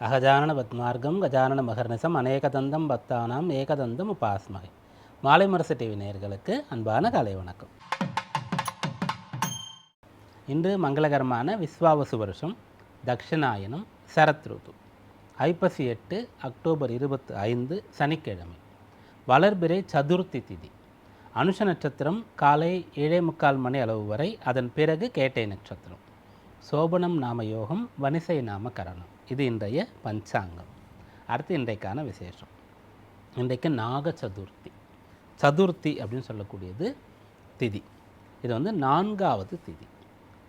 அகஜானன பத்மார்க்கம் கஜானன மகர்நிசம் அநேகதந்தம் பக்தானாம் ஏகதந்தம் உபாஸ்மகை மாலை முரசு டிவி நேயர்களுக்கு அன்பான காலை வணக்கம். இன்று மங்களகரமான விஸ்வாவசு வருஷம் தக்ஷிணாயனம் சரத் ருது. ஐப்பசி எட்டு அக்டோபர் இருபத்தி ஐந்து சனிக்கிழமை. வளர்பிறை சதுர்த்தி திதி. அனுஷ நட்சத்திரம் காலை ஏழே முக்கால் மணி அளவு வரை அதன் பிறகு கேட்டை நட்சத்திரம். சோபனம் நாம யோகம் வனிசை நாம கரணம். இது இன்றைய பஞ்சாங்கம். அடுத்து இன்றைக்கான விசேஷம். இன்றைக்கு நாக சதுர்த்தி சதுர்த்தி அப்படின்னு சொல்லக்கூடியது திதி. இது வந்து நான்காவது திதி.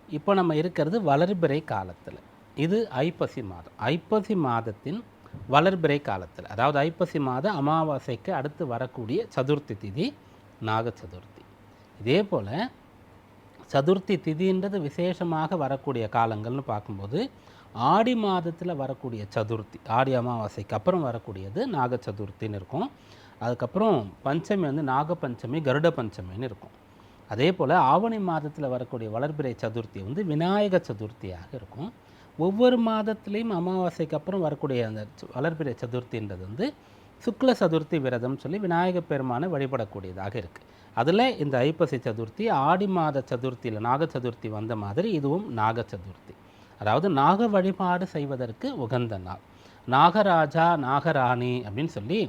இப்போ நம்ம இருக்கிறது வளர்பிறை காலத்தில். இது ஐப்பசி மாதம். ஐப்பசி மாதத்தின் வளர்பிறை காலத்தில். அதாவது ஐப்பசி மாத அமாவாசைக்கு அடுத்து வரக்கூடிய சதுர்த்தி திதி நாக சதுர்த்தி இதே போல் சதுர்த்தி திதின்றது விசேஷமாக வரக்கூடிய காலங்கள்னு பார்க்கும்போது ஆடி மாதத்தில் வரக்கூடிய சதுர்த்தி ஆடி அமாவாசைக்கு அப்புறம் வரக்கூடியது நாக சதுர்த்தின்னு இருக்கும். அதுக்கப்புறம் பஞ்சமி வந்து நாக பஞ்சமி கருட பஞ்சமின்னு இருக்கும். அதே போல் ஆவணி மாதத்தில் வரக்கூடிய வளர்பிறை சதுர்த்தி வந்து விநாயக சதுர்த்தியாக இருக்கும். ஒவ்வொரு மாதத்துலேயும் அமாவாசைக்கு அப்புறம் வரக்கூடிய அந்த வளர்பிறை சதுர்த்தின்றது வந்து சுக்ல சதுர்த்தி விரதம் சொல்லி விநாயகப் பெருமானை வழிபடக்கூடியதாக இருக்குது அதில் இந்த ஐப்பசி சதுர்த்தி ஆடி மாத சதுர்த்தியில் நாக சதுர்த்தி வந்த மாதிரி இதுவும் நாக சதுர்த்தி. அதாவது நாக வழிபாடு செய்வதற்கு உகந்த நாள். நாகராஜா நாகராணி அப்படின்னு சொல்லி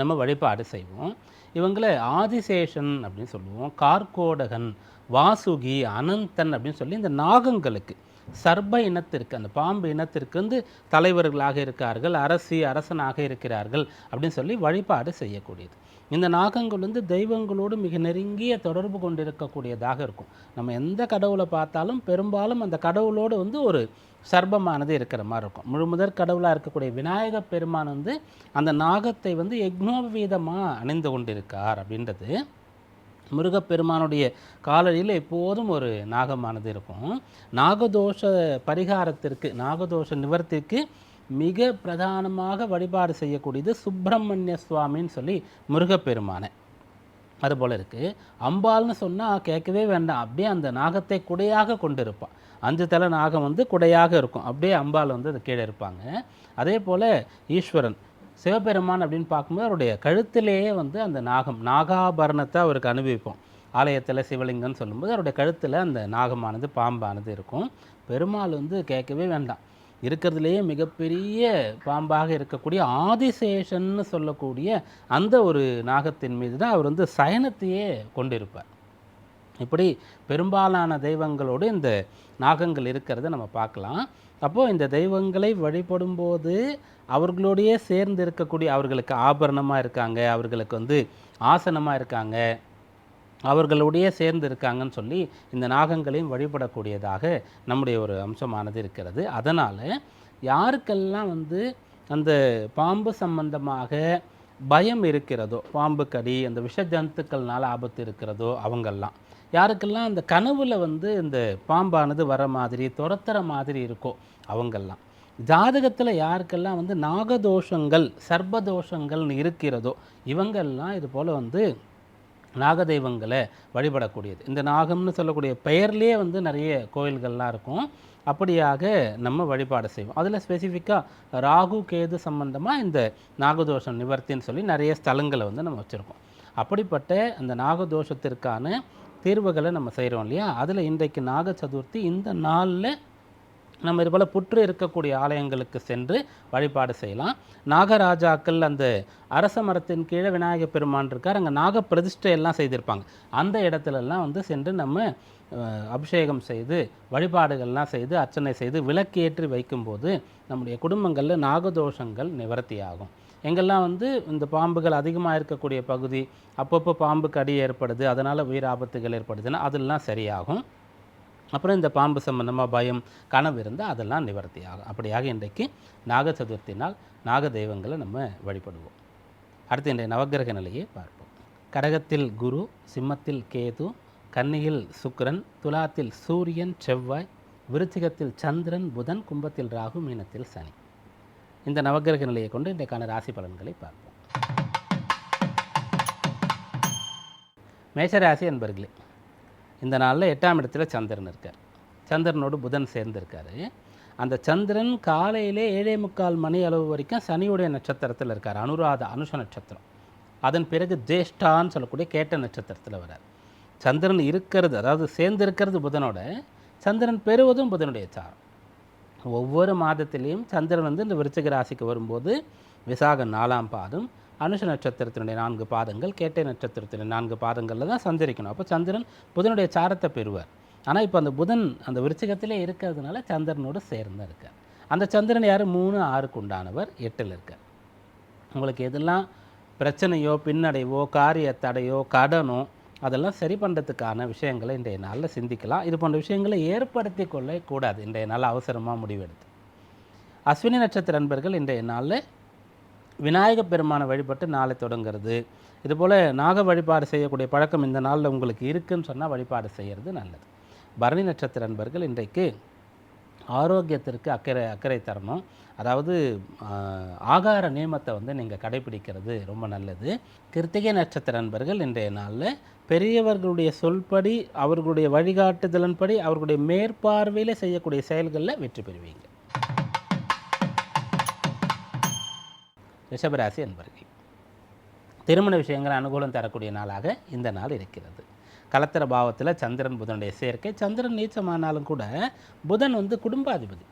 நம்ம வழிபாடு செய்வோம். இவங்களை ஆதிசேஷன் அப்படின்னு சொல்லுவோம் கார்கோடகன் வாசுகி அனந்தன் அப்படின்னு சொல்லி இந்த நாகங்களுக்கு சர்ப இனத்திற்கு அந்த பாம்பு இனத்திற்கு வந்து தலைவர்களாக இருக்கார்கள் அரசி அரசனாக இருக்கிறார்கள் அப்படின்னு சொல்லி வழிபாடு செய்யக்கூடியது. இந்த நாகங்கள் வந்து தெய்வங்களோடு மிக நெருங்கிய தொடர்பு கொண்டிருக்கக்கூடியதாக இருக்கும். நம்ம எந்த கடவுளை பார்த்தாலும் பெரும்பாலும் அந்த கடவுளோடு வந்து ஒரு சர்பமானது இருக்கிற மாதிரி இருக்கும். முழு முதற் கடவுளாக இருக்கக்கூடிய விநாயக பெருமான் வந்து அந்த நாகத்தை வந்து யக்னோவீதமாக அணிந்து கொண்டிருக்கார் அப்படின்றது முருகப்பெருமானுடைய காலடியில் எப்போதும் ஒரு நாகமானது இருக்கும். நாகதோஷ பரிகாரத்திற்கு நாகதோஷ நிவர்த்திக்கு மிக பிரதானமாக வழிபாடு செய்யக்கூடியது சுப்பிரமணிய சுவாமின்னு சொல்லி முருகப்பெருமானை. அதுபோல் இருக்குது அம்பாள்னு சொன்னால் கேட்கவே வேண்டாம். அப்படியே அந்த நாகத்தை குடையாக கொண்டிருப்பான். அஞ்சு தலை நாகம் வந்து குடையாக இருக்கும். அப்படியே அம்பாள் வந்து அது கீழே இருப்பாங்க. அதே போல் ஈஸ்வரன் சிவபெருமான் அப்படின்னு பார்க்கும்போது அவருடைய கழுத்திலேயே வந்து அந்த நாகம் நாகாபரணத்தை அவருக்கு அனுபவிப்போம். ஆலயத்தில் சிவலிங்கம்னு சொல்லும்போது அவருடைய கழுத்தில் அந்த நாகமானது பாம்பானது இருக்கும். பெருமாள் வந்து கேட்கவே வேண்டாம். இருக்கிறதுலேயே மிகப்பெரிய பாம்பாக இருக்கக்கூடிய ஆதிசேஷன்னு சொல்லக்கூடிய அந்த ஒரு நாகத்தின் மீது தான் அவர் வந்து சயனத்தையே கொண்டிருப்பார். இப்படி பெரும்பாலான தெய்வங்களோடு இந்த நாகங்கள் இருக்கிறத நம்ம பார்க்கலாம். அப்போது இந்த தெய்வங்களை வழிபடும்போது அவர்களோடையே சேர்ந்து இருக்கக்கூடிய அவர்களுக்கு ஆபரணமாக இருக்காங்க அவர்களுக்கு வந்து ஆசனமாக இருக்காங்க அவர்களுடைய சேர்ந்து இருக்காங்கன்னு சொல்லி இந்த நாகங்களையும் வழிபடக்கூடியதாக நம்முடைய ஒரு அம்சமானது இருக்கிறது. அதனால் யாருக்கெல்லாம் வந்து அந்த பாம்பு சம்பந்தமாக பயம் இருக்கிறதோ பாம்பு கடி அந்த விஷ ஜந்துக்கள்னால ஆபத்து இருக்கிறதோ அவங்கெல்லாம் யாருக்கெல்லாம் அந்த கனவில் வந்து இந்த பாம்பானது வர மாதிரி துரத்துற மாதிரி இருக்கோ அவங்கெல்லாம் ஜாதகத்தில் யாருக்கெல்லாம் வந்து நாகதோஷங்கள் சர்ப்பதோஷங்கள்னு இருக்கிறதோ இவங்கெல்லாம் இது போல் வந்து நாகதெய்வங்களை வழிபடக்கூடியது. இந்த நாகம்னு சொல்லக்கூடிய பெயர்லேயே வந்து நிறைய கோயில்கள்லாம் இருக்கும். அப்படியாக நம்ம வழிபாடு செய்வோம். அதில் ஸ்பெசிஃபிக்காக ராகு கேது சம்பந்தமாக இந்த நாகதோஷம் நிவர்த்தின்னு சொல்லி நிறைய ஸ்தலங்களை வந்து நம்ம வச்சுருக்கோம். அப்படிப்பட்ட அந்த நாகதோஷத்திற்கான தீர்வுகளை நம்ம செய்கிறோம் இல்லையா? அதில் இன்றைக்கு நாக சதுர்த்தி இந்த நாளில் நம்ம இதுபோல் புற்று இருக்கக்கூடிய ஆலயங்களுக்கு சென்று வழிபாடு செய்யலாம். நாகராஜாக்கள் அந்த அரச மரத்தின் கீழே விநாயகர் பெருமான் இருக்கார். அங்கே நாக பிரதிஷ்டை எல்லாம் செய்திருப்பாங்க. அந்த இடத்துலலாம் வந்து சென்று நம்ம அபிஷேகம் செய்து வழிபாடுகள்லாம் செய்து அர்ச்சனை செய்து விளக்கேற்றி வைக்கும்போது நம்முடைய குடும்பங்களில் நாகதோஷங்கள் நிவர்த்தியாகும் எங்கெல்லாம் வந்து இந்த பாம்புகள் அதிகமாக இருக்கக்கூடிய பகுதி அப்பப்போ பாம்பு கடி ஏற்படுது அதனால் உயிர் ஆபத்துகள் ஏற்படுதுன்னா அதெல்லாம் சரியாகும். அப்புறம் இந்த பாம்பு சம்பந்தமாக பயம் கனவு இருந்தால் அதெல்லாம் நிவர்த்தி ஆகும் அப்படியாக இன்றைக்கு நாக சதுர்த்தி நாள் நாக தெய்வங்களை நம்ம வழிபடுவோம். அடுத்து இன்றைய நவக்கிரக நிலையை பார்ப்போம். கடகத்தில் குரு சிம்மத்தில் கேது கன்னியில் சுக்கரன் துலாத்தில் சூரியன் செவ்வாய் விருச்சிகத்தில் சந்திரன் புதன் கும்பத்தில் ராகு மீனத்தில் சனி. இந்த நவக்கிரக நிலையை கொண்டு இன்றைக்கான ராசி பலன்களை பார்ப்போம். மேஷராசி என்பர்களே இந்த நாளில் எட்டாம் இடத்துல சந்திரன் இருக்கார். சந்திரனோடு புதன் சேர்ந்திருக்காரு. அந்த சந்திரன் காலையிலே ஏழே முக்கால் மணி அளவு வரைக்கும் சனியுடைய நட்சத்திரத்தில் இருக்கார். அனுராத அனுஷ நட்சத்திரம். அதன் பிறகு ஜேஷ்டான்னு சொல்லக்கூடிய கேட்ட நட்சத்திரத்தில் வரார் சந்திரன் இருக்கிறது அதாவது சேர்ந்து இருக்கிறது புதனோட. சந்திரன் பெறுவதும் புதனுடைய சாரம். ஒவ்வொரு மாதத்திலையும் சந்திரன் வந்து இந்த விருச்சிக ராசிக்கு வரும்போது விசாக நாலாம் பாதம் அனுஷ நட்சத்திரத்தினுடைய நான்கு பாதங்கள் கேட்டை நட்சத்திரத்தினுடைய நான்கு பாதங்களில் தான் சந்திரிக்கணும். அப்போ சந்திரன் புதனுடைய சாரத்தை பெறுவார். ஆனால் இப்போ அந்த புதன் அந்த விருச்சிகத்திலே இருக்கிறதுனால சந்திரனோடு சேர்ந்து இருக்கார். அந்த சந்திரன் யார்? மூணு ஆறுக்கு உண்டானவர் எட்டில் இருக்கார். உங்களுக்கு எதெல்லாம் பிரச்சனையோ பின்னடைவோ காரிய தடையோ கடனோ அதெல்லாம் சரி பண்ணுறதுக்கான விஷயங்களை இன்றைய நாளில் சிந்திக்கலாம். இது போன்ற விஷயங்களை ஏற்படுத்தி கொள்ளக்கூடாது இன்றைய நாள் அவசரமாக முடிவெடுத்து. அஸ்வினி நட்சத்திர நண்பர்கள் இன்றைய நாளில் விநாயகப் பெருமானை வழிபட்டு நாளை தொடங்குறது. இதுபோல் நாக வழிபாடு செய்யக்கூடிய பழக்கம் இந்த நாளில் உங்களுக்கு இருக்குன்னு சொன்னால் வழிபாடு செய்கிறது நல்லது. பரணி நட்சத்திர நண்பர்கள் இன்றைக்கு ஆரோக்கியத்திற்கு அக்கறை அக்கறை தரணும். அதாவது ஆகார நியமத்தை வந்து நீங்கள் கடைபிடிக்கிறது ரொம்ப நல்லது. கிருத்திகை நட்சத்திர நண்பர்கள் இன்றைய நாளில் பெரியவர்களுடைய சொல்படி அவர்களுடைய வழிகாட்டுதலின்படி அவர்களுடைய மேற்பார்வையில் செய்யக்கூடிய செயல்களில் வெற்றி பெறுவீங்க. ரிஷபராசி என்பர்கள். திருமண விஷயங்கள் அனுகூலம் தரக்கூடிய நாளாக இந்த நாள் இருக்கிறது. கலத்திர பாவத்தில் சந்திரன் புதனுடைய சேர்க்கை சந்திரன் நீச்சமானாலும் கூட புதன் வந்து குடும்பாதிபதி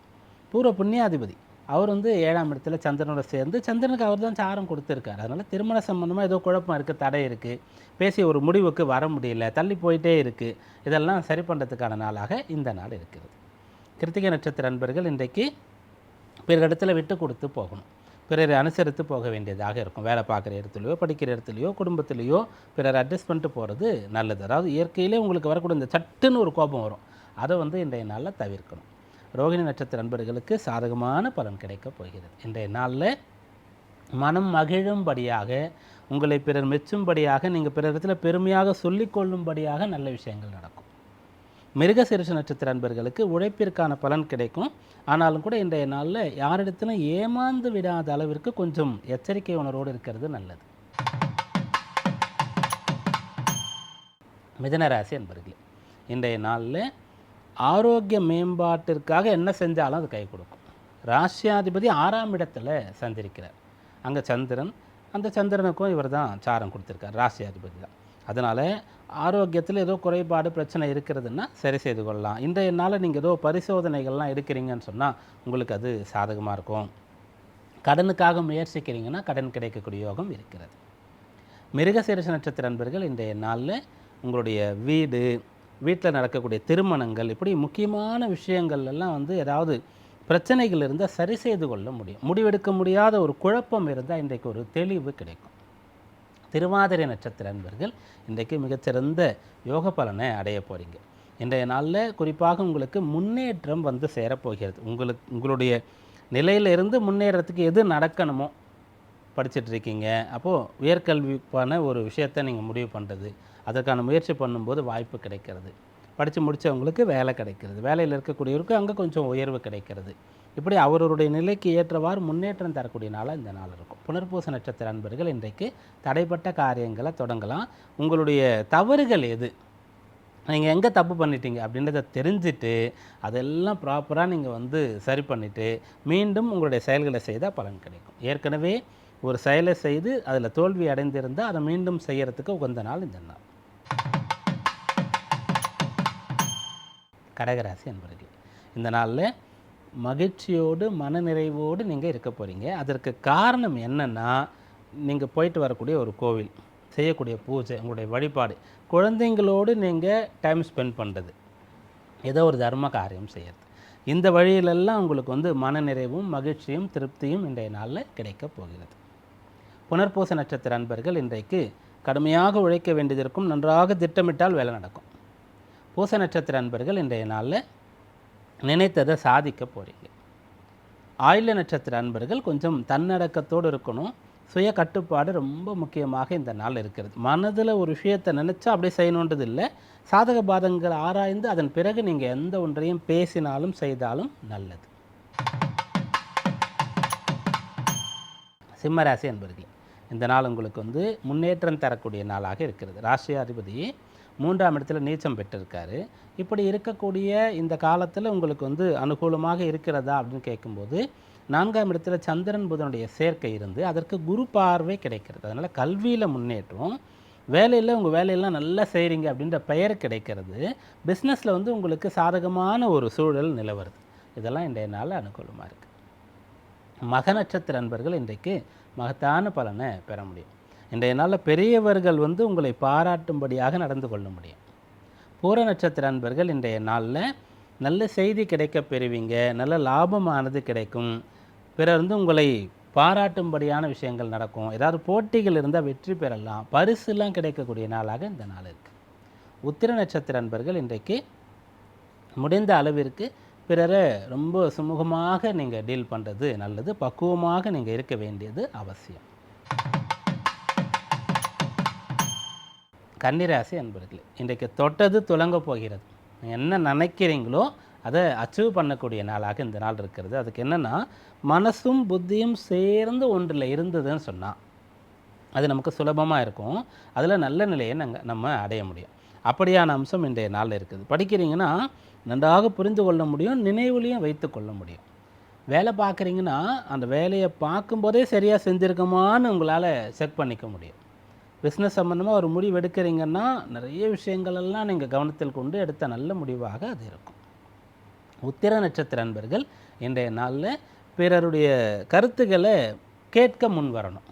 பூர்வ புண்ணியாதிபதி. அவர் வந்து ஏழாம் இடத்துல சந்திரனோட சேர்ந்து சந்திரனுக்கு அவர் தான் சாரம் கொடுத்துருக்காரு. அதனால் திருமண சம்பந்தமாக ஏதோ குழப்பம் இருக்குது தடை இருக்குது பேசி ஒரு முடிவுக்கு வர முடியல தள்ளி போயிட்டே இருக்குது இதெல்லாம் சரி பண்ணுறதுக்கான நாளாக இந்த நாள் இருக்கிறது. கிருத்திகை நட்சத்திர நண்பர்கள் இன்றைக்கு பிறரிடத்துல விட்டு கொடுத்து போகணும். பிறரை அனுசரித்து போக வேண்டியதாக இருக்கும். வேலை பார்க்குற இடத்துலையோ படிக்கிற இடத்துலையோ குடும்பத்திலையோ பிறரை அட்ஜஸ்ட் பண்ணிட்டு போகிறது நல்லது. அதாவது இயற்கையிலே உங்களுக்கு வரக்கூடிய இந்த சட்டுன்னு ஒரு கோபம் வரும். அதை வந்து இன்றைய நாளில் தவிர்க்கணும். ரோகிணி நட்சத்திர நண்பர்களுக்கு சாதகமான பலன் கிடைக்கப் போகிறது. இன்றைய நாளில் மனம் மகிழும்படியாக உங்களை பிறர் மெச்சும்படியாக நீங்கள் பிறரிடத்துல பெருமையாக சொல்லிக்கொள்ளும்படியாக நல்ல விஷயங்கள் நடக்கும். மிருகசீரிஷ நட்சத்திர அன்பர்களுக்கு உழைப்பிற்கான பலன் கிடைக்கும். ஆனாலும் கூட இன்றைய நாளில் யாரிடத்திலும் ஏமாந்து விடாத அளவிற்கு கொஞ்சம் எச்சரிக்கை உணர்வோடு இருக்கிறது நல்லது. மிதன ராசி அன்பர்களே இன்றைய நாளில் ஆரோக்கிய மேம்பாட்டிற்காக என்ன செஞ்சாலும் அது கை கொடுக்கும். ராசியாதிபதி ஆறாம் இடத்துல சந்திருக்கிறார். அங்கே சந்திரன் அந்த சந்திரனுக்கும் இவர் தான் சாரம் கொடுத்துருக்கார் ராசியாதிபதி தான். அதனால் ஆரோக்கியத்தில் ஏதோ குறைபாடு பிரச்சனை இருக்கிறதுன்னா சரி செய்து கொள்ளலாம். இன்றைய நாளில் நீங்கள் ஏதோ பரிசோதனைகள்லாம் எடுக்கிறீங்கன்னு சொன்னால் உங்களுக்கு அது சாதகமாக இருக்கும். கடனுக்காக முயற்சிக்கிறீங்கன்னா கடன் கிடைக்கக்கூடிய யோகம் இருக்கிறது. மிருகசீரச நட்சத்திர நண்பர்கள் இன்றைய நாளில் உங்களுடைய வீடு வீட்டில் நடக்கக்கூடிய திருமணங்கள் இப்படி முக்கியமான விஷயங்கள்லாம் வந்து ஏதாவது பிரச்சனைகள் இருந்தால் சரி செய்து கொள்ள முடியும். முடிவெடுக்க முடியாத ஒரு குழப்பம் இருந்தால் இன்றைக்கு ஒரு தெளிவு கிடைக்கும். திருவாதிரை நட்சத்திர அன்பர்கள் இன்றைக்கு மிகச்சிறந்த யோக பலனை அடைய போகிறீங்க இன்றைய நாளில் குறிப்பாக உங்களுக்கு முன்னேற்றம் வந்து சேரப்போகிறது. உங்களுக்கு உங்களுடைய நிலையிலிருந்து முன்னேறத்துக்கு எது நடக்கணுமோ படிச்சிட்ருக்கீங்க அப்போது உயர்கல்விக்கான ஒரு விஷயத்தை நீங்கள் முடிவு பண்ணுறது அதற்கான முயற்சி பண்ணும்போது வாய்ப்பு கிடைக்கிறது. படித்து முடித்தவங்களுக்கு வேலை கிடைக்கிறது. வேலையில் இருக்கக்கூடியவருக்கு அங்கே கொஞ்சம் உயர்வு கிடைக்கிறது. இப்படி அவருடைய நிலைக்கு ஏற்றவாறு முன்னேற்றம் தரக்கூடிய நாளாக இந்த நாள் இருக்கும். புனர்பூச நட்சத்திர அன்பர்கள் இன்றைக்கு தடைப்பட்ட காரியங்களை தொடங்கலாம். உங்களுடைய தவறுகள் எது? நீங்கள் எங்கே தப்பு பண்ணிட்டீங்க அப்படின்றத தெரிஞ்சுட்டு அதெல்லாம் ப்ராப்பராக நீங்கள் வந்து சரி பண்ணிவிட்டு மீண்டும் உங்களுடைய செயல்களை செய்தால் பலன் கிடைக்கும். ஏற்கனவே ஒரு செயலை செய்து அதில் தோல்வி அடைந்திருந்தால் அதை மீண்டும் செய்கிறதுக்கு உகந்த நாள் இந்த நாள். கடகராசி என்பர்கள் இந்த நாளில் மகிழ்ச்சியோடு மனநிறைவோடு நீங்கள் இருக்க போகிறீங்க அதற்கு காரணம் என்னென்னா நீங்கள் போயிட்டு வரக்கூடிய ஒரு கோவில் செய்யக்கூடிய பூஜை உங்களுடைய வழிபாடு குழந்தைங்களோடு நீங்கள் டைம் ஸ்பெண்ட் பண்ணுறது ஏதோ ஒரு தர்ம காரியம் செய்யறது. இந்த வழியிலெல்லாம் உங்களுக்கு வந்து மனநிறைவும் மகிழ்ச்சியும் திருப்தியும் இன்றைய நாளில் கிடைக்கப் போகிறது. புனர்பூச நட்சத்திர அன்பர்கள் இன்றைக்கு கடுமையாக உழைக்க வேண்டியதற்கும் நன்றாக திட்டமிட்டால் வேலை நடக்கும். பூச நட்சத்திர அன்பர்கள் இன்றைய நாளில் நினைத்ததை சாதிக்க போகிறீங்க ஆயுள நட்சத்திர அன்பர்கள் கொஞ்சம் தன்னடக்கத்தோடு இருக்கணும். சுய கட்டுப்பாடு ரொம்ப முக்கியமாக இந்த நாள் இருக்கிறது. மனதில் ஒரு விஷயத்தை நினச்சா அப்படியே செய்யணுன்றது இல்லை. சாதக பாதங்கள் ஆராய்ந்து அதன் பிறகு நீங்கள் எந்த ஒன்றையும் பேசினாலும் செய்தாலும் நல்லது. சிம்மராசி அன்பர்களே இந்த நாள் உங்களுக்கு வந்து முன்னேற்றம் தரக்கூடிய நாளாக இருக்கிறது. ராசியாதிபதி மூன்றாம் இடத்துல நீச்சம் பெற்றிருக்காரு. இப்படி இருக்கக்கூடிய இந்த காலத்தில் உங்களுக்கு வந்து அனுகூலமாக இருக்கிறதா அப்படின்னு கேட்கும்போது நான்காம் இடத்துல சந்திரன் புதனுடைய சேர்க்கை இருந்து அதற்கு குரு பார்வை கிடைக்கிறது. அதனால் கல்வியில் முன்னேற்றம் வேலையில் உங்கள் வேலையெல்லாம் நல்லா செய்கிறீங்க அப்படின்ற பெயர் கிடைக்கிறது. பிஸ்னஸில் வந்து உங்களுக்கு சாதகமான ஒரு சூழல் நிலவருது இதெல்லாம் இன்றைய நாள் அனுகூலமாக இருக்குது மக நட்சத்திர நண்பர்கள் இன்றைக்கு மகத்தான பலனை பெற முடியும். இன்றைய நாளில் பெரியவர்கள் வந்து உங்களை பாராட்டும்படியாக நடந்து கொள்ள முடியும். பூர நட்சத்திர அன்பர்கள் இன்றைய நாளில் நல்ல செய்தி கிடைக்க பெறுவீங்க நல்ல லாபமானது கிடைக்கும். பிறர் வந்து உங்களை பாராட்டும்படியான விஷயங்கள் நடக்கும். ஏதாவது போட்டிகள் இருந்தால் வெற்றி பெறலாம். பரிசுலாம் கிடைக்கக்கூடிய நாளாக இந்த நாள் இருக்குது உத்திர நட்சத்திர அன்பர்கள் இன்றைக்கு முடிந்த அளவிற்கு பிறரை ரொம்ப சுமூகமாக நீங்கள் டீல் பண்ணுறது நல்லது. பக்குவமாக நீங்கள் இருக்க வேண்டியது அவசியம். கன்னிராசி அன்பர்களே இன்றைக்கு தொட்டது துலங்க போகிறது. என்ன நினைக்கிறீங்களோ அதை அச்சீவ் பண்ணக்கூடிய நாளாக இந்த நாள் இருக்கிறது. அதுக்கு என்னென்னா மனசும் புத்தியும் சேர்ந்து ஒன்றில் இருந்ததுன்னு சொன்னால் அது நமக்கு சுலபமாக இருக்கும். அதில் நல்ல நிலையை நாங்கள் நம்ம அடைய முடியும். அப்படியான அம்சம் இன்றைய நாளில் இருக்குது. படிக்கிறீங்கன்னா நன்றாக புரிந்து கொள்ள முடியும் நினைவுலையும் வைத்து கொள்ள முடியும். வேலை பார்க்குறீங்கன்னா அந்த வேலையை பார்க்கும்போதே சரியாக செஞ்சுருக்கோமான்னு உங்களால் செக் பண்ணிக்க முடியும். பிஸ்னஸ் சம்மந்தமாக ஒரு முடிவு எடுக்கிறீங்கன்னா நிறைய விஷயங்கள் எல்லாம் நீங்கள் கவனத்தில் கொண்டு எடுத்த நல்ல முடிவாக அது இருக்கும். உத்திர நட்சத்திர அன்பர்கள் இன்றைய நாளில் பிறருடைய கருத்துக்களை கேட்க முன் வரணும்.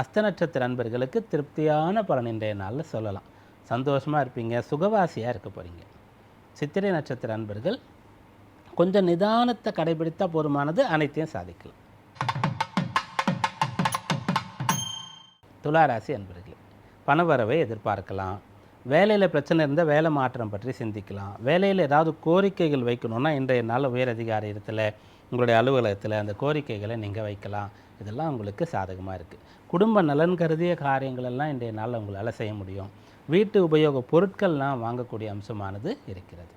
அஸ்த நட்சத்திர அன்பர்களுக்கு திருப்தியான பலன் இன்றைய நாளில் சொல்லலாம். சந்தோஷமாக இருப்பீங்க சுகவாசியாக இருக்க போகிறீங்க சித்திரை நட்சத்திர அன்பர்கள் கொஞ்சம் நிதானத்தை கடைபிடித்தால் போதுமானது அனைத்தையும் சாதிக்கலாம். துளாராசி அன்பர்களே பணவரவை எதிர்பார்க்கலாம். வேலையில் பிரச்சனை இருந்தால் வேலை மாற்றம் பற்றி சிந்திக்கலாம். வேலையில் ஏதாவது கோரிக்கைகள் வைக்கணும்னா இன்றைய நாள் உயர் அதிகாரி இடத்துல உங்களுடைய அலுவலகத்தில் அந்த கோரிக்கைகளை நீங்கள் வைக்கலாம். இதெல்லாம் உங்களுக்கு சாதகமாக இருக்குது குடும்ப நலன் கருதிய காரியங்களெல்லாம் இன்றைய நாளில் உங்களால் செய்ய முடியும். வீட்டு உபயோக பொருட்கள்லாம் வாங்கக்கூடிய அம்சமானது இருக்கிறது.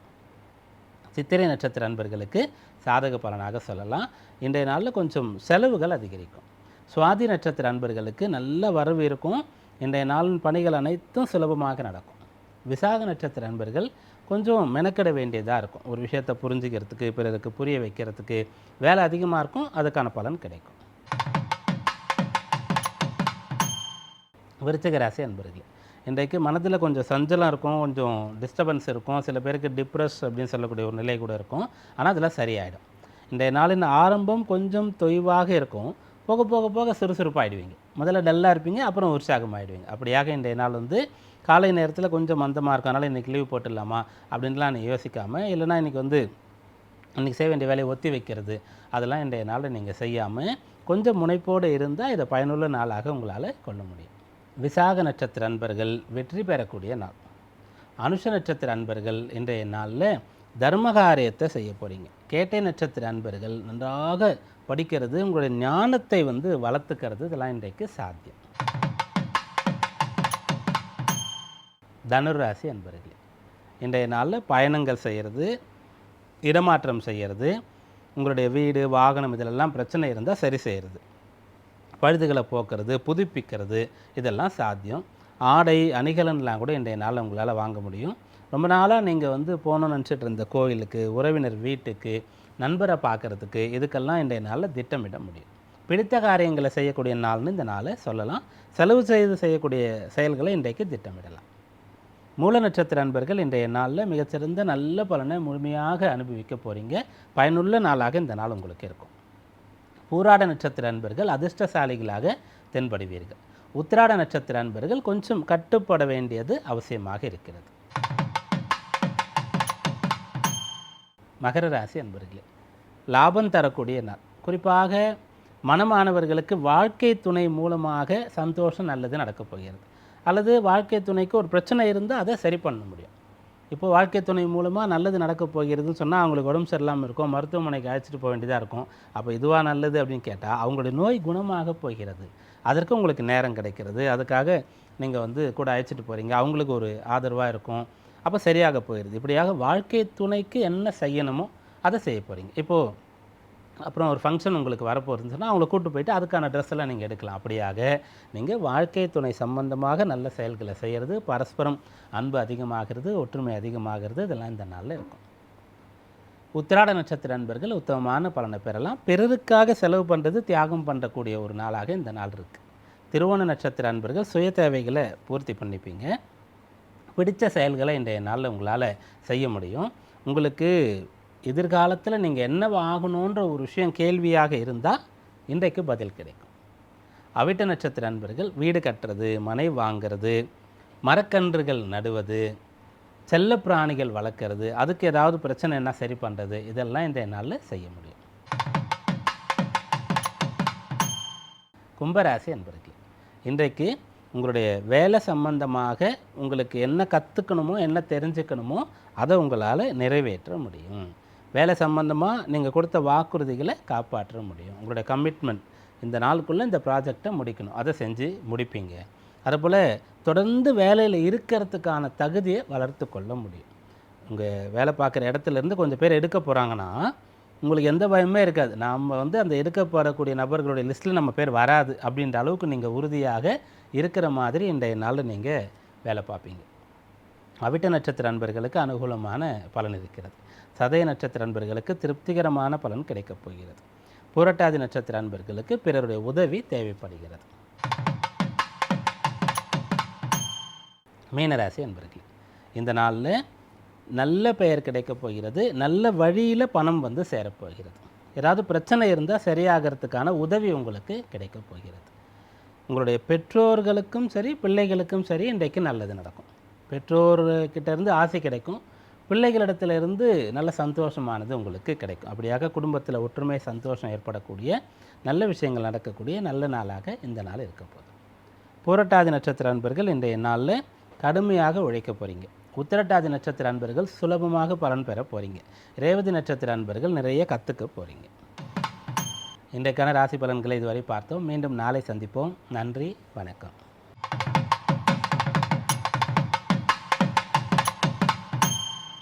சித்திரை நட்சத்திர அன்பர்களுக்கு சாதக பலனாக சொல்லலாம். இன்றைய நாளில் கொஞ்சம் செலவுகள் அதிகரிக்கும். சுவாதி நட்சத்திர அன்பர்களுக்கு நல்ல வரவு இருக்கும். இன்றைய நாளின் பணிகள் அனைத்தும் சுலபமாக நடக்கும். விசாக நட்சத்திர அன்பர்கள் கொஞ்சம் மெனக்கெட வேண்டியதாக இருக்கும். ஒரு விஷயத்தை புரிஞ்சுக்கிறதுக்கு பிறருக்கு புரிய வைக்கிறதுக்கு வேலை அதிகமாக இருக்கும். அதுக்கான பலன் கிடைக்கும். விருச்சிக அன்பர்கள் அன்பர்களே இன்றைக்கு மனதில் கொஞ்சம் சஞ்சலம் இருக்கும். கொஞ்சம் டிஸ்டர்பன்ஸ் இருக்கும். சில பேருக்கு டிப்ரெஸ் அப்படின்னு சொல்லக்கூடிய ஒரு நிலை கூட இருக்கும். ஆனால் அதெல்லாம் சரியாயிடும். இன்றைய நாளின் ஆரம்பம் கொஞ்சம் தொய்வாக இருக்கும். போக போக போக சுறுசுறுப்பாகிடுவீங்க முதல்ல டல்லாக இருப்பீங்க அப்புறம் உற்சாகமாயிடுவீங்க. அப்படியாக இன்றைய நாள் வந்து காலை நேரத்தில் கொஞ்சம் மந்தமாக இருக்கும். இன்றைக்கி லீவ் போட்டுடலாமா அப்படின்லாம் நீ யோசிக்காமல் இல்லைனா இன்றைக்கி வந்து இன்றைக்கி செய்ய வேண்டிய வேலையை ஒத்தி வைக்கிறது அதெல்லாம் இன்றைய நாளில் நீங்கள் செய்யாமல் கொஞ்சம் முனைப்போடு இருந்தால் இதை பயனுள்ள நாளாக உங்களால் கொள்ள முடியும். விசாக நட்சத்திர அன்பர்கள் வெற்றி பெறக்கூடிய நாள். அனுஷ நட்சத்திர அன்பர்கள் இன்றைய நாளில் தர்மகாரியத்தை செய்ய போகிறீங்க கேட்டை நட்சத்திர அன்பர்கள் நன்றாக படிக்கிறது உங்களுடைய ஞானத்தை வந்து வளர்த்துக்கிறது இதெல்லாம் இன்றைக்கு சாத்தியம். தனுராசி அன்பர்களே இன்றைய நாளில் பயணங்கள் செய்கிறது இடமாற்றம் செய்கிறது உங்களுடைய வீடு வாகனம் இதிலெல்லாம் பிரச்சனை இருந்தால் சரி செய்கிறது பழுதுகளை போக்குறது புதுப்பிக்கிறது இதெல்லாம் சாத்தியம். ஆடை அணிகலன்லாம் கூட இன்றைய நாளில் உங்களால் வாங்க முடியும். ரொம்ப நாளாக நீங்கள் வந்து போகணும்னு நினச்சிட்டு இருந்த கோயிலுக்கு உறவினர் வீட்டுக்கு நண்பரை பார்க்குறதுக்கு இதுக்கெல்லாம் இன்றைய நாளில் திட்டமிட முடியும். பிடித்த காரியங்களை செய்யக்கூடிய நாள்னு இந்த நாளை சொல்லலாம். செலவு செய்து செய்யக்கூடிய செயல்களை இன்றைக்கு திட்டமிடலாம். மூல நட்சத்திர அன்பர்கள் இன்றைய நாளில் மிகச்சிறந்த நல்ல பலனை முழுமையாக அனுபவிக்க போகிறீங்க பயனுள்ள நாளாக இந்த நாள் உங்களுக்கு இருக்கும். பூராட நட்சத்திர அன்பர்கள் அதிர்ஷ்டசாலிகளாக தென்படுவீர்கள். உத்திராட நட்சத்திர அன்பர்கள் கொஞ்சம் கட்டுப்பட வேண்டியது அவசியமாக இருக்கிறது. மகர ராசி அன்பர்களே லாபம் தரக்கூடிய நாள். குறிப்பாக மனமானவர்களுக்கு வாழ்க்கை துணை மூலமாக சந்தோஷம் நல்லது நடக்கப் போகிறது. அல்லது வாழ்க்கை துணைக்கு ஒரு பிரச்சனை இருந்தால் அதை சரி பண்ண முடியும். இப்போ வாழ்க்கை துணை மூலமாக நல்லது நடக்கப் போகிறதுன்னு சொன்னால் அவங்களுக்கு உடம்பு சரியில்லாமல் இருக்கும் மருத்துவமனைக்கு அழைச்சிட்டு போக வேண்டியதாக இருக்கும். அப்போ இதுவாக நல்லது அப்படின்னு கேட்டால் அவங்களுடைய நோய் குணமாக போகிறது. அதற்கு உங்களுக்கு நேரம் கிடைக்கிறது. அதுக்காக நீங்கள் வந்து கூட அழைச்சிட்டு போகிறீங்க அவங்களுக்கு ஒரு ஆதரவாக இருக்கும். அப்போ சரியாக போயிடுது இப்படியாக வாழ்க்கை துணைக்கு என்ன செய்யணுமோ அதை செய்ய போகிறீங்க இப்போது அப்புறம் ஒரு ஃபங்க்ஷன் உங்களுக்கு வரப்போகுதுன்னு சொன்னால் அவங்கள கூப்பிட்டு போயிட்டு அதுக்கான ட்ரெஸ் எல்லாம் நீங்கள் எடுக்கலாம். அப்படியாக நீங்கள் வாழ்க்கை துணை சம்பந்தமாக நல்ல செயல்களை செய்கிறது பரஸ்பரம் அன்பு அதிகமாகிறது ஒற்றுமை அதிகமாகிறது இதெல்லாம் இந்த நாளில் இருக்கும். உத்திராட நட்சத்திர அன்பர்கள் உத்தமமான பலனை பெறலாம். பிறருக்காக செலவு பண்ணுறது தியாகம் பண்ணக்கூடிய ஒரு நாளாக இந்த நாள் இருக்குது திருவோண நட்சத்திர அன்பர்கள் சுய தேவைகளை பூர்த்தி பண்ணிப்பீங்க. பிடித்த செயல்களை இன்றைய நாளில் உங்களால் செய்ய முடியும். உங்களுக்கு எதிர்காலத்தில் நீங்கள் என்ன ஆகணுன்ற ஒரு விஷயம் கேள்வியாக இருந்தால் இன்றைக்கு பதில் கிடைக்கும். அவிட்ட நட்சத்திர அன்பர்கள் வீடு கட்டுறது மனை வாங்கிறது மரக்கன்றுகள் நடுவது செல்ல பிராணிகள் வளர்க்குறது அதுக்கு ஏதாவது பிரச்சனைன்னா சரி பண்ணுறது இதெல்லாம் இன்றைய நாளில் செய்ய முடியும். கும்பராசி அன்பர்கள் இன்றைக்கு உங்களுடைய வேலை சம்பந்தமாக உங்களுக்கு என்ன கற்றுக்கணுமோ என்ன தெரிஞ்சுக்கணுமோ அதை உங்களால் நிறைவேற்ற முடியும். வேலை சம்பந்தமாக நீங்கள் கொடுத்த வாக்குறுதிகளை காப்பாற்ற முடியும். உங்களுடைய கமிட்மெண்ட் இந்த நாளுக்குள்ளே இந்த ப்ராஜெக்டை முடிக்கணும். அதை செஞ்சு முடிப்பீங்க. அதுபோல் தொடர்ந்து வேலையில் இருக்கிறதுக்கான தகுதியை வளர்த்து கொள்ள முடியும். உங்கள் வேலை பார்க்குற இடத்துல இருந்து கொஞ்சம் பேர் எடுக்க போகிறாங்கன்னா உங்களுக்கு எந்த பயமே இருக்காது. நம்ம வந்து அந்த எடுக்கப்படக்கூடிய நபர்களுடைய லிஸ்ட்டில் நம்ம பேர் வராது அப்படின்ற அளவுக்கு நீங்கள் உறுதியாக இருக்கிற மாதிரி இன்றைய நாளில் நீங்கள் வேலை பார்ப்பீங்க. அவிட்ட நட்சத்திர அன்பர்களுக்கு அனுகூலமான பலன் இருக்கிறது. சதய நட்சத்திர அன்பர்களுக்கு திருப்திகரமான பலன் கிடைக்கப் போகிறது. புரட்டாதி நட்சத்திர அன்பர்களுக்கு பிறருடைய உதவி தேவைப்படுகிறது. மீனராசி அன்பர்கள் இந்த நாளில் நல்ல பெயர் கிடைக்கப் போகிறது. நல்ல வழியில் பணம் வந்து சேரப்போகிறது ஏதாவது பிரச்சனை இருந்தால் சரியாகிறதுக்கான உதவி உங்களுக்கு கிடைக்கப் போகிறது. உங்களுடைய பெற்றோர்களுக்கும் சரி பிள்ளைகளுக்கும் சரி இன்றைக்கு நல்லது நடக்கும். பெற்றோர்கிட்டேருந்து ஆசை கிடைக்கும். பிள்ளைகளிடத்திலிருந்து நல்ல சந்தோஷமானது உங்களுக்கு கிடைக்கும். அப்படியாக குடும்பத்தில் ஒற்றுமை சந்தோஷம் ஏற்படக்கூடிய நல்ல விஷயங்கள் நடக்கக்கூடிய நல்ல நாளாக இந்த நாள் இருக்க போகுது. புரட்டாதி நட்சத்திர அன்பர்கள் இன்றைய நாளில் கடுமையாக உழைக்க போகிறீங்க உத்திரட்டாதி நட்சத்திர அன்பர்கள் சுலபமாக பலன் பெற போகிறீங்க ரேவதி நட்சத்திர அன்பர்கள் நிறைய கற்றுக்க போகிறீங்க இன்றைக்கான ராசி பலன்களை இதுவரை பார்த்தோம். மீண்டும் நாளை சந்திப்போம். நன்றி வணக்கம்.